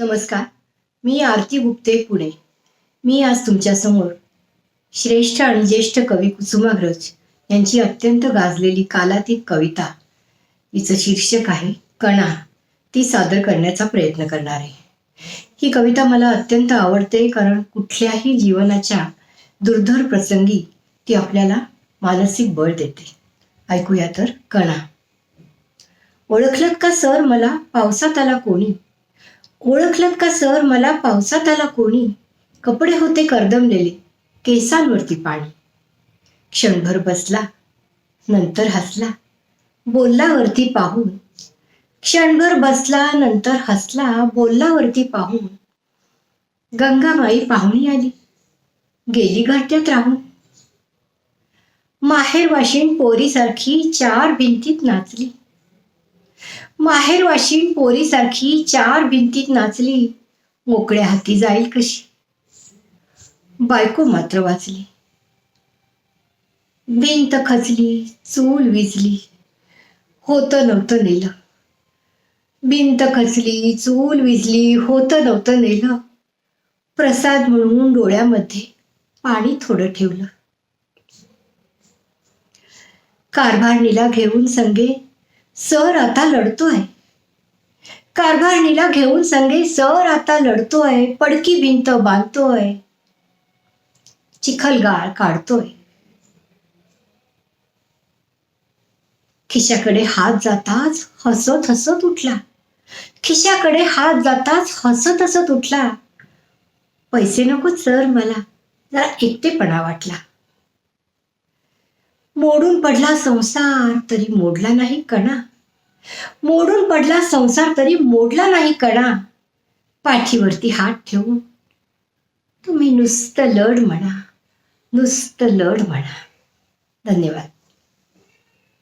नमस्कार. मी आरती गुप्ते पुणे. मी आज तुमच्यासमोर श्रेष्ठ आणि ज्येष्ठ कवी कुसुमाग्रज यांची अत्यंत गाजलेली कालातीत कविता. हिचं शीर्षक आहे कणा. ती सादर करण्याचा प्रयत्न करणार आहे. ही कविता मला अत्यंत आवडते कारण कुठल्याही जीवनाच्या दुर्धर प्रसंगी ती आपल्याला मानसिक बळ देते. ऐकूया तर कणा. ओळखलत का सर मला? पावसात आला कोणी? ओळखलत का सर? मला पावसात आला कोणी. कपडे होते कर्दमलेले केसांवरती पाणी. क्षणभर बसला नंतर हसला बोलला वरती पाहून. क्षणभर बसला नंतर हसला बोलला वरती पाहून. गंगाबाई पाहुणी आली गेली घाट्यात राहून. माहेर वाशिण पोरीसारखी चार भिंतीत नाचली. माहेर वाशिन पोरीसारखी चार भिंतीत नाचली. मोकळ्या हाती जाईल कशी? बायको मात्र वाचली. भिंत खचली चूल विजली. होतं नव्हतं नेलं. भिंत खचली चूल विजली होतं नव्हतं नेलं. प्रसाद म्हणून डोळ्यामध्ये पाणी थोडं ठेवलं. कारभारणीला घेऊन संगे सर आता लढतोय. कारभारणीला घेऊन संगे सर आता लढतोय पडकी भिंत बांधतोय. चिखलगाळ काढतोय. खिशाकडे हात जाताच हसत हसत उठला. खिशाकडे हात जाताच हसत हसत उठला. पैसे नको सर मला जरा एकटेपणा वाटला. मोडून पडला संसार तरी मोडला नाही कणा. मोडून पडला संसार तरी मोडला नाही कणा. पाठीवरती हात ठेवून तुम्ही नुसतं लढ म्हणा. नुसतं लढ म्हणा. धन्यवाद.